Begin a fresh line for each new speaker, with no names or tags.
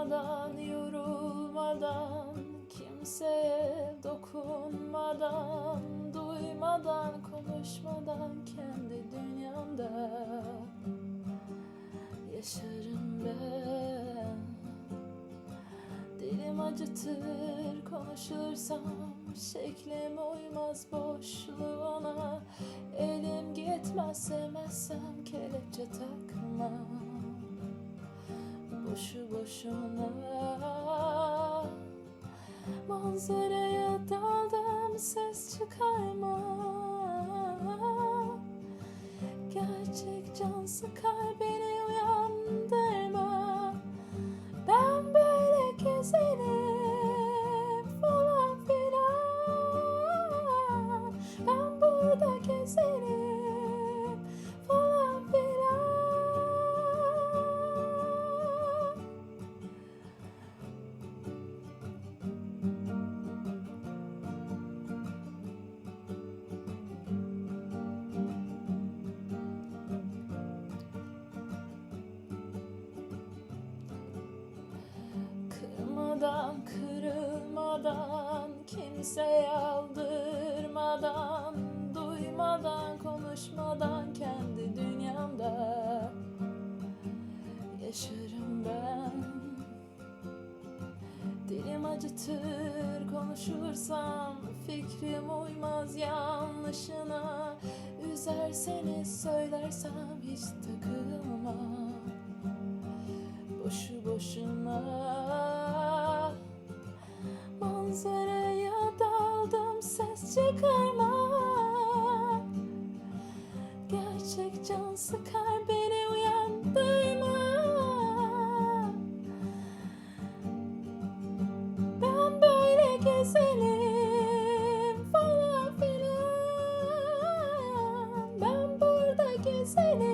Kırmadan, yorulmadan, kimseye dokunmadan, duymadan, konuşmadan kendi dünyamda yaşarım ben. Dilim acıtır konuşursam Şeklim uymaz boşluğuna Elim gitmez sevmezsem Kelepçe takmam Boşu boşuna Manzaraya daldım ses çıkarma. Gerçek can sıkar beni uyandırma. Ben böyle gezerim falan filan. Ben burada gezerim Kırmadan, kırılmadan, kimseye aldırmadan, duymadan, konuşmadan kendi dünyamda yaşarım ben. Dilim acıtır konuşursam fikrim uymaz yanlışına Üzer seni söylersem hiç takılmam boşu boşuna Manzaraya daldım ses çıkarmak Gerçek can sıkar beni uyandırma Ben böyle gezelim falan filan. Ben burada gezelim.